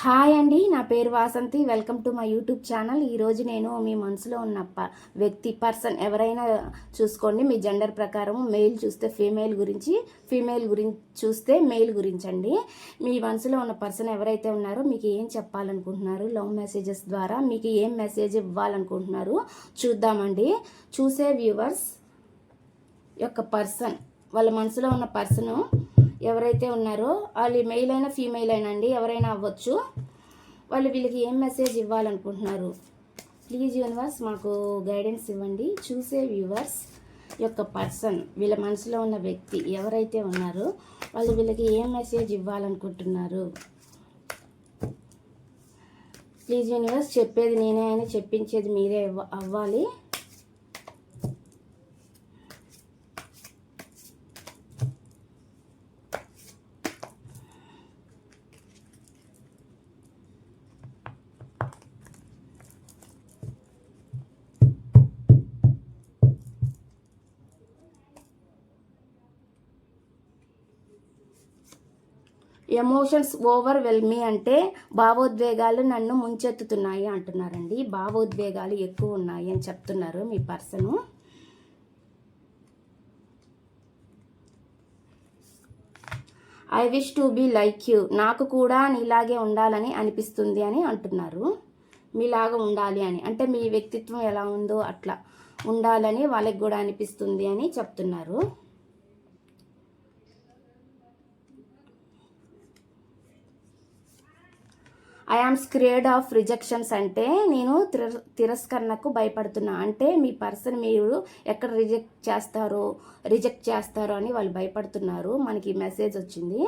Hi అండి నా పేరు Vasanthi. Welcome to my YouTube channel. ఈరోజు నేను మీ మనసులో ఉన్న ప వ్యక్తి పర్సన్ ఎవరైనా చూసుకోండి. మీ జెండర్ ప్రకారం మెయిల్ చూస్తే ఫీమేల్ గురించి ఫీమేల్ గురించి చూస్తే మెయిల్ గురించి అండి మీ మనసులో ఉన్న పర్సన్ ఎవరైతే ఉన్నారో మీకు ఏం చెప్పాలనుకుంటున్నారు? లవ్ మెసేజెస్ ద్వారా మీకు ఏం మెసేజ్ ఇవ్వాలనుకుంటున్నారు? చూద్దామండి. చూసే వ్యూవర్స్ యొక్క పర్సన్ వాళ్ళ మనసులో ఉన్న పర్సను ఎవరైతే ఉన్నారో వాళ్ళు మెయిల్ అయినా ఫీమేల్ అయినా అండి ఎవరైనా అవ్వచ్చు. వాళ్ళు వీళ్ళకి ఏం మెసేజ్ ఇవ్వాలనుకుంటున్నారు? ప్లీజ్ యూనివర్స్ మాకు గైడెన్స్ ఇవ్వండి. చూసే వ్యూవర్స్ యొక్క పర్సన్ వీళ్ళ మనసులో ఉన్న వ్యక్తి ఎవరైతే ఉన్నారో వాళ్ళు వీళ్ళకి ఏం మెసేజ్ ఇవ్వాలనుకుంటున్నారు? ప్లీజ్ యూనివర్స్ చెప్పేది నేనే అని చెప్పించేది మీరే అవ్వ- అవ్వాలి. ఎమోషన్స్ ఓవర్వెల్మీ అంటే భావోద్వేగాలు నన్ను ముంచెత్తుతున్నాయి అంటున్నారండి. భావోద్వేగాలు ఎక్కువ ఉన్నాయి అని చెప్తున్నారు మీ person. I wish to be like you నాకు కూడా నీలాగే ఉండాలని అనిపిస్తుంది అని అంటున్నారు. మీలాగా ఉండాలి అని. అంటే మీ వ్యక్తిత్వం ఎలా ఉందో అట్లా ఉండాలని వాళ్ళకి కూడా అనిపిస్తుంది అని చెప్తున్నారు. I am scared of rejections అంటే నేను తిర తిరస్కరణకు భయపడుతున్నా. అంటే మీ పర్సన్ మీరు ఎక్కడ రిజెక్ట్ చేస్తారో రిజెక్ట్ చేస్తారో అని వాళ్ళు భయపడుతున్నారు. మనకి మెసేజ్ వచ్చింది.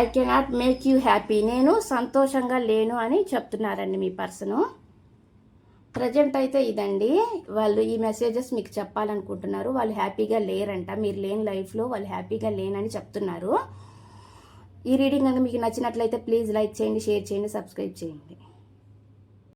I cannot make you happy నేను సంతోషంగా లేను అని చెప్తున్నారండి మీ పర్సను. ప్రజెంట్ అయితే ఇదండి. వాళ్ళు ఈ మెసేజెస్ మీకు చెప్పాలనుకుంటున్నారు. వాళ్ళు హ్యాపీగా లేరంట. మీరు లేని లైఫ్లో వాళ్ళు హ్యాపీగా లేనని చెప్తున్నారు. ఈ రీడింగ్ కనుక మీకు నచ్చినట్లయితే ప్లీజ్ లైక్ చేయండి షేర్ చేయండి సబ్స్క్రైబ్ చేయండి.